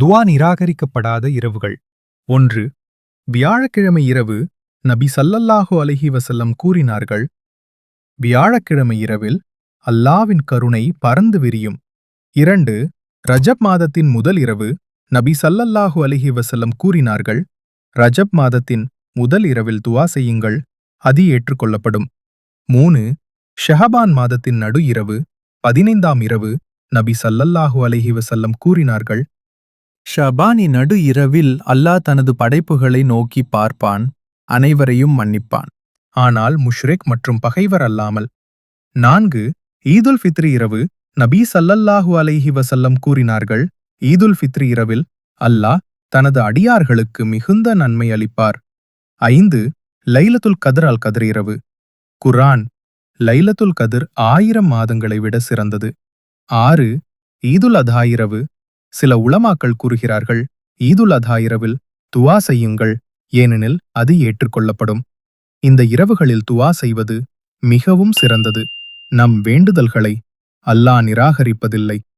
துவா நிராகரிக்கப்படாத இரவுகள். ஒன்று வியாழக்கிழமை இரவு நபி சல்லல்லாஹு அலஹி வசல்லம் கூறினார்கள் வியாழக்கிழமை இரவில் அல்லாவின் கருணை பறந்து விரியும். இரண்டு ரஜப் மாதத்தின் முதல் இரவு நபி சல்லல்லாஹு அலஹி வசல்லம் கூறினார்கள் ரஜப் மாதத்தின் முதல் இரவில் துவா செய்யுங்கள் அது ஏற்றுக்கொள்ளப்படும். மூணு ஷஹபான் மாதத்தின் நடு இரவு பதினைந்தாம் இரவு நபி சல்லல்லாஹு அலஹி வசல்லம் கூறினார்கள் ஷபானி நடு இரவில் அல்லாஹ் தனது படைப்புகளை நோக்கி பார்ப்பான் அனைவரையும் மன்னிப்பான். ஆனால் முஷ்ரிக் மற்றும் பகைவர் அல்லாமல். நான்கு ஈதுல் ஃபித்ரி இரவு நபீ சல்லல்லாஹு அலைஹி வசல்லம் கூறினார்கள் ஈதுல் ஃபித்ரி இரவில் அல்லாஹ் தனது அடியார்களுக்கு மிகுந்த நன்மை அளிப்பார். ஐந்து லைலத்துல் கதிர் அல் கதிர் இரவு. குர்ஆன் லைலத்துல் கதிர் ஆயிரம் மாதங்களை விட சிறந்தது. ஆறு ஈதுல் அதா இரவு சில உளமாக்கள் கூறுகிறார்கள் ஈதுல் அதா இரவில் துவா செய்யுங்கள் ஏனெனில் அது ஏற்றுக்கொள்ளப்படும். இந்த இரவுகளில் துவா செய்வது மிகவும் சிறந்தது. நம் வேண்டுதல்களை அல்லாஹ் நிராகரிப்பதில்லை.